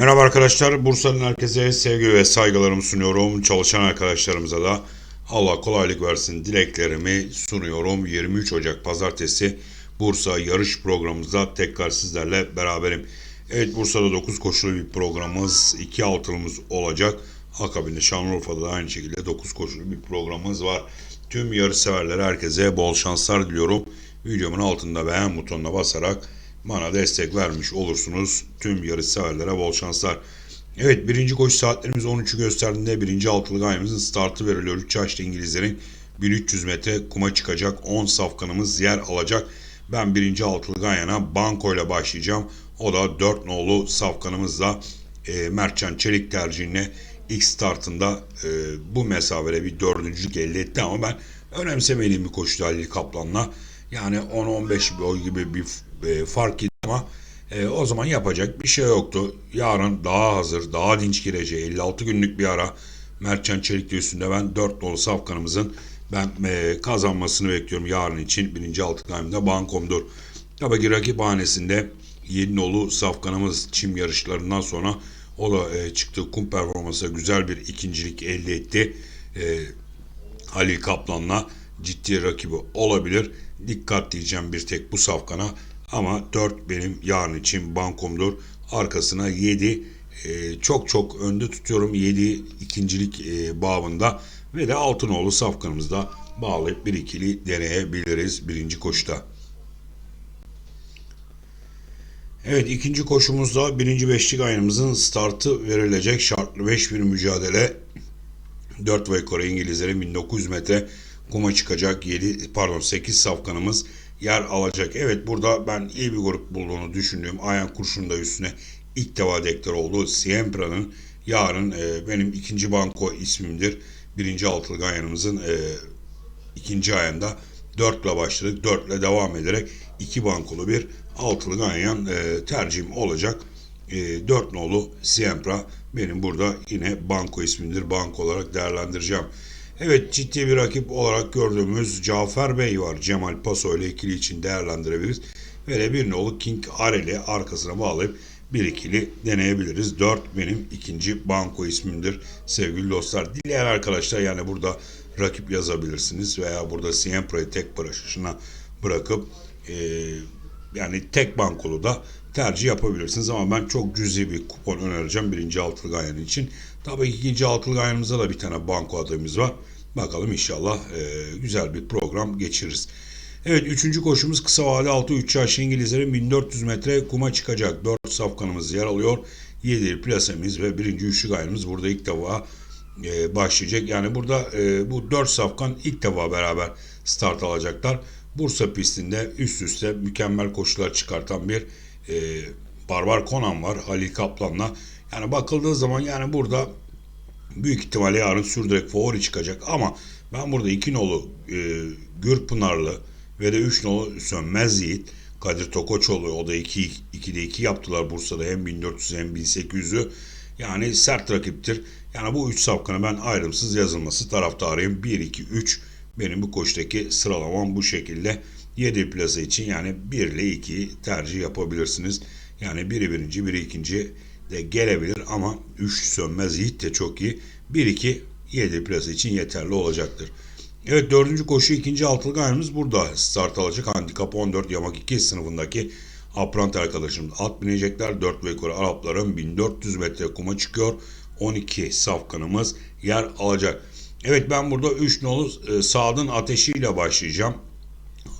Merhaba arkadaşlar. Bursa'nın herkese sevgi ve saygılarımı sunuyorum. Çalışan arkadaşlarımıza da Allah kolaylık versin dileklerimi sunuyorum. 23 Ocak Pazartesi Bursa yarış programımızda tekrar sizlerle beraberim. Evet Bursa'da 9 koşulu bir programımız, 2 altılımız olacak. Akabinde Şanlıurfa'da da aynı şekilde 9 koşulu bir programımız var. Tüm yarış severlere herkese bol şanslar diliyorum. Videomun altında beğen butonuna basarak bana destek vermiş olursunuz. Tüm yarış severlere bol şanslar. Evet birinci koşu saatlerimiz 13'ü gösterdiğinde birinci altılı ayımızın startı veriliyor. 3 yaşlı İngilizlerin 1300 metre kuma çıkacak 10 safkanımız yer alacak. Ben birinci altılı gayana banko ile başlayacağım. O da 4 nolu safkanımızla e, Mertcan Çelik tercihine ilk startında e, bu mesafede bir dördüncülük elde etti ama ben önemsemediğim bir koşuydu Halil Kaplan'la. Yani 10-15 boy gibi bir e, fark ama e, o zaman yapacak bir şey yoktu. Yarın daha hazır, daha dinç gireceği 56 günlük bir ara Mertcan Çelik üstünde ben 4 nolu safkanımızın ben e, kazanmasını bekliyorum yarın için. Birinci altı kaymında bankomdur. Tabii ki rakip hanesinde 7 nolu safkanımız çim yarışlarından sonra o da e, çıktığı kum performansı güzel bir ikincilik elde etti. E, Halil Kaplan'la ciddi rakibi olabilir. Dikkat diyeceğim bir tek bu safkana. Ama 4 benim yarın için bankomdur. Arkasına 7 e, çok çok önde tutuyorum. 7 ikincilik e, babında ve de Altınoğlu safkanımızda bağlayıp bir ikili deneyebiliriz birinci koşuda. Evet ikinci koşumuzda birinci beşlik ayımızın startı verilecek şartlı 5 bir mücadele 4 ve Kore İngilizlerin 1900 metre kuma çıkacak 7 pardon 8 safkanımız yer alacak. Evet burada ben iyi bir grup bulduğunu düşündüğüm Ayan Kurşun da üstüne ilk defa deklar oldu. Siempra'nın yarın e, benim ikinci banko ismimdir. Birinci altılı ganyanımızın e, ikinci ayında 4 ile başladık. 4 ile devam ederek iki bankolu bir altılı ganyan e, tercihim olacak. E, 4 nolu Siempra benim burada yine banko ismindir. Banko olarak değerlendireceğim. Evet ciddi bir rakip olarak gördüğümüz Cafer Bey var. Cemal Paso ile ikili için değerlendirebiliriz. Ve bir nolu King Arel'i arkasına bağlayıp bir ikili deneyebiliriz. 4 benim ikinci banko ismimdir sevgili dostlar. Dileyen arkadaşlar yani burada rakip yazabilirsiniz veya burada Siempra'yı tek başına bırakıp e, yani tek bankolu da tercih yapabilirsiniz ama ben çok cüzi bir kupon önereceğim birinci altılı ganyan için. Tabii ikinci altılı ganyanımızda da bir tane banko adayımız var. Bakalım inşallah e, güzel bir program geçiririz. Evet üçüncü koşumuz kısa vade 6 3 yaş İngilizlerin 1400 metre kuma çıkacak. 4 safkanımız yer alıyor. 7 plasemiz ve birinci üçlü gayrımız burada ilk defa e, başlayacak. Yani burada e, bu 4 safkan ilk defa beraber start alacaklar. Bursa pistinde üst üste mükemmel koşular çıkartan bir e, Barbar Konan var Halil Kaplan'la. Yani bakıldığı zaman yani burada büyük ihtimalle yarın sürdürek favori çıkacak ama ben burada iki nolu e, Gürpınarlı ve de üç nolu Sönmez Yiğit Kadir Tokoçoğlu o da 2 2'de 2 yaptılar Bursa'da hem 1400 hem 1800'ü. Yani sert rakiptir. Yani bu 3 safkanı ben ayrımsız yazılması taraftarıyım. 1 2 3 benim bu koştaki sıralamam bu şekilde. 7 plaza için yani 1 ile 2 tercih yapabilirsiniz. Yani biri birinci, biri ikinci de gelebilir ama 3 sönmez Yiğit de çok iyi. 1-2 7 plaza için yeterli olacaktır. Evet dördüncü koşu ikinci altılık ayımız burada start alacak. Handikap 14 yamak 2 sınıfındaki aprant arkadaşımız at binecekler. 4 ve yukarı Arapların 1400 metre kuma çıkıyor. 12 safkanımız yer alacak. Evet ben burada 3 nolu e, ateşiyle başlayacağım.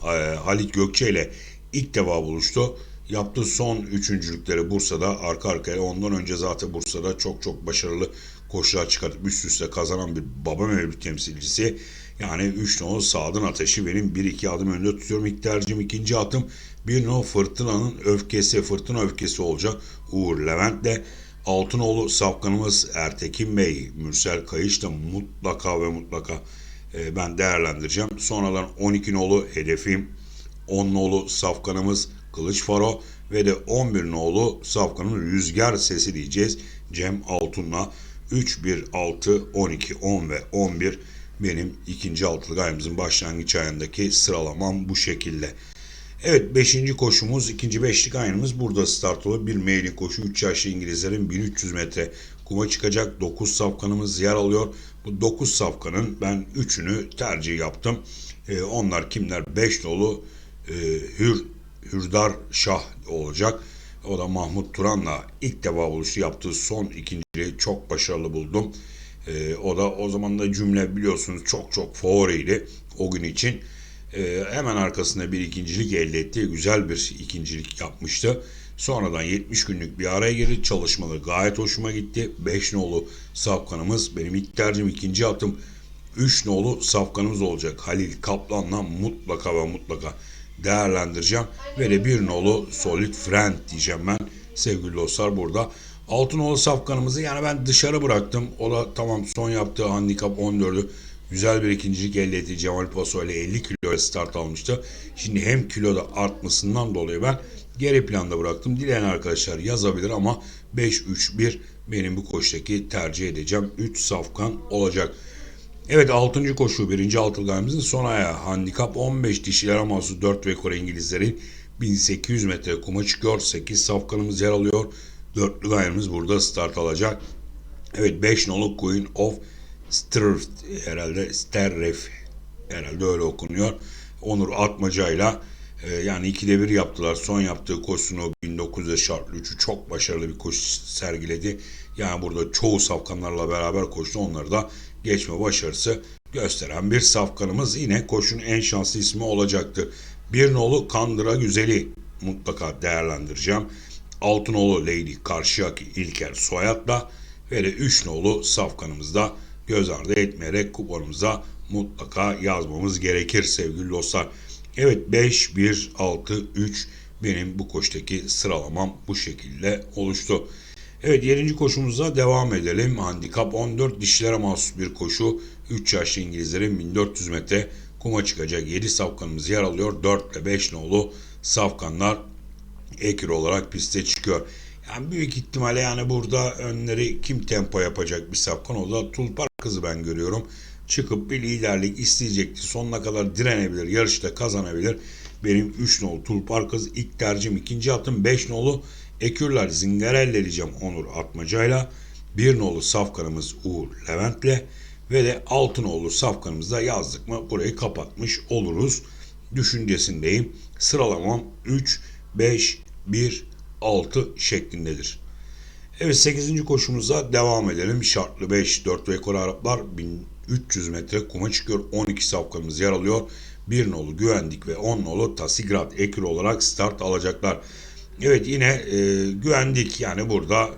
E, Halit Gökçe ile ilk defa buluştu. Yaptığı son üçüncülükleri Bursa'da arka arkaya. Ondan önce zaten Bursa'da çok çok başarılı koşular çıkartıp üst üste kazanan bir baba mevcut temsilcisi. Yani 3 nolu Saad'ın ateşi benim 1-2 adım önde tutuyorum. İlk tercihim ikinci atım 1 nolu Fırtına'nın öfkesi, Fırtına öfkesi olacak. Uğur Levent de Altınoğlu safkanımız Ertekin Bey, Mürsel Kayış da mutlaka ve mutlaka e, ben değerlendireceğim. Sonradan 12 nolu hedefim, 10 nolu safkanımız Kılıç Faro ve de 11 nolu safkanın Rüzgar Sesi diyeceğiz. Cem Altun'la 3, 1, 6, 12, 10 ve 11 benim ikinci altılı ayımızın başlangıç ayındaki sıralamam bu şekilde. Evet 5. koşumuz ikinci beşlik aynımız burada start olur. Bir meyli koşu 3 yaşlı İngilizlerin 1300 metre kuma çıkacak 9 safkanımız yer alıyor. Bu 9 safkanın ben 3'ünü tercih yaptım. Ee, onlar kimler? 5 dolu e, Hür, Hürdar Şah olacak. O da Mahmut Turan'la ilk defa buluştu. Yaptığı son ikinciliği çok başarılı buldum. Ee, o da o zaman da cümle biliyorsunuz çok çok favoriydi o gün için. Ee, hemen arkasında bir ikincilik elde etti. Güzel bir ikincilik yapmıştı. Sonradan 70 günlük bir araya girdi. Çalışmaları gayet hoşuma gitti. 5 nolu safkanımız benim ilk tercihim ikinci atım. 3 nolu safkanımız olacak. Halil Kaplan'la mutlaka ve mutlaka değerlendireceğim. Ve de bir nolu Solid Friend diyeceğim ben sevgili dostlar burada. Altı nolu safkanımızı yani ben dışarı bıraktım. O da tamam son yaptığı handikap 14'ü güzel bir ikincilik elde etti. Cemal Paso ile 50 kilo start almıştı. Şimdi hem kiloda artmasından dolayı ben geri planda bıraktım. Dileyen arkadaşlar yazabilir ama 5-3-1 benim bu koştaki tercih edeceğim 3 safkan olacak. Evet 6. koşu 1. altılgayımızın son ayağı. Handikap 15 dişilere mahsus 4 rekor İngilizlerin 1800 metre kuma çıkıyor. 8 safkanımız yer alıyor. Dörtlü gayemiz burada start alacak. Evet 5 nolu Queen of Strf herhalde Sterref herhalde öyle okunuyor. Onur Atmaca'yla e, yani ikide bir yaptılar. Son yaptığı koşusunu 1900'de şartlı 3'ü çok başarılı bir koşu sergiledi. Yani burada çoğu safkanlarla beraber koştu. Onları da geçme başarısı gösteren bir safkanımız yine koşunun en şanslı ismi olacaktır. Bir nolu Kandıra Güzeli mutlaka değerlendireceğim. Altınoğlu Lady Karşıyaki İlker Soyat'la ve de 3 nolu safkanımızda göz ardı etmeyerek kuponumuza mutlaka yazmamız gerekir sevgili dostlar. Evet 5, 1, 6, 3 benim bu koştaki sıralamam bu şekilde oluştu. Evet 7. koşumuza devam edelim. Handikap 14 dişlere mahsus bir koşu. 3 yaşlı İngilizlerin 1400 metre kuma çıkacak 7 safkanımız yer alıyor. 4 ile 5 nolu safkanlar ekür olarak piste çıkıyor. Yani büyük ihtimalle yani burada önleri kim tempo yapacak bir safkan o da Tulpar kızı ben görüyorum. Çıkıp bir liderlik isteyecekti. Sonuna kadar direnebilir. Yarışta kazanabilir. Benim 3 nolu Tulpar kız ilk tercihim. ikinci atım 5 nolu Ekürler Zingarelle diyeceğim Onur Atmaca'yla. Bir nolu safkanımız Uğur Levent'le ve de altı nolu safkanımızda yazdık mı burayı kapatmış oluruz düşüncesindeyim. Sıralamam 3, 5, 1, 6 şeklindedir. Evet 8. koşumuza devam edelim. Şartlı 5, 4 rekor Araplar 1300 metre kuma çıkıyor. 12 safkanımız yer alıyor. 1 nolu güvendik ve 10 nolu Tasigrat ekür olarak start alacaklar. Evet yine e, güvendik yani burada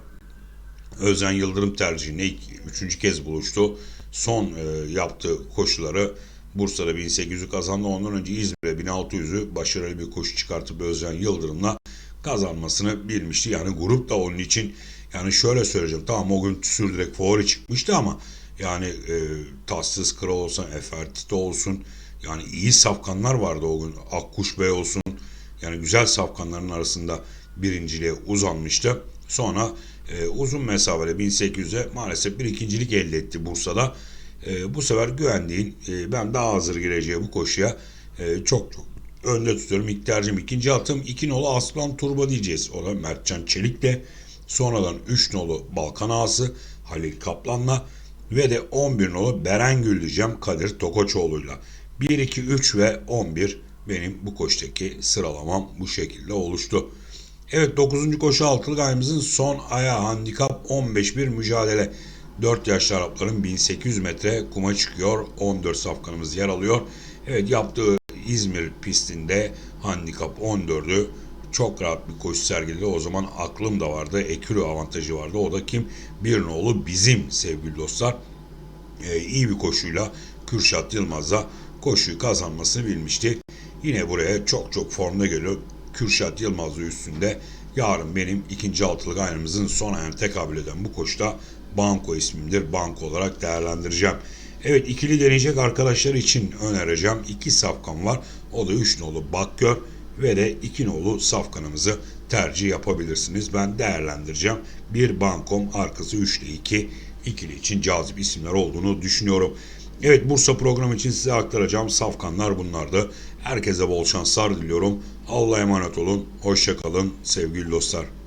Özen Yıldırım tercihine ilk, üçüncü kez buluştu. Son e, yaptığı koşuları Bursa'da 1800'ü kazandı. Ondan önce İzmir'e 1600'ü başarılı bir koşu çıkartıp Özcan Yıldırım'la kazanmasını bilmişti. Yani grup da onun için yani şöyle söyleyeceğim. Tamam o gün sürdürek favori çıkmıştı ama yani e, Tatsız Kral olsun, Efertiti olsun yani iyi safkanlar vardı o gün. Akkuş Bey olsun. Yani güzel safkanların arasında birinciliğe uzanmıştı. Sonra e, uzun mesafede 1800'e maalesef bir ikincilik elde etti Bursa'da. E, bu sefer güvendiğin e, ben daha hazır gireceği bu koşuya e, çok çok önde tutuyorum. İlk tercihim ikinci atım 2 nolu Aslan Turbo diyeceğiz. O da Mertcan Çelik'le. Sonradan 3 nolu Balkan Ağası Halil Kaplan'la ve de 11 nolu Berengül diyeceğim Kadir Tokoçoğlu'yla. 1, 2, 3 ve 11 benim bu koştaki sıralamam bu şekilde oluştu. Evet 9. koşu altılık ayımızın son ayağı handikap 15 bir mücadele. 4 yaşlı Arapların 1800 metre kuma çıkıyor. 14 safkanımız yer alıyor. Evet yaptığı İzmir pistinde handikap 14'ü çok rahat bir koşu sergiledi. O zaman aklım da vardı. Ekürü avantajı vardı. O da kim? Bir nolu bizim sevgili dostlar. Ee, iyi bir koşuyla Kürşat Yılmaz'la koşuyu kazanmasını bilmişti. Yine buraya çok çok formda geliyor. Kürşat Yılmaz'ı üstünde yarın benim ikinci altılık aynımızın son ayağına tekabül eden bu koşuda Banko ismimdir. Banko olarak değerlendireceğim. Evet ikili deneyecek arkadaşlar için önereceğim. iki safkan var. O da 3 nolu Bakgör ve de 2 nolu safkanımızı tercih yapabilirsiniz. Ben değerlendireceğim. Bir bankom arkası 3 ile 2 ikili için cazip isimler olduğunu düşünüyorum. Evet Bursa programı için size aktaracağım safkanlar bunlardı. Herkese bol şanslar diliyorum. Allah'a emanet olun. Hoşça kalın sevgili dostlar.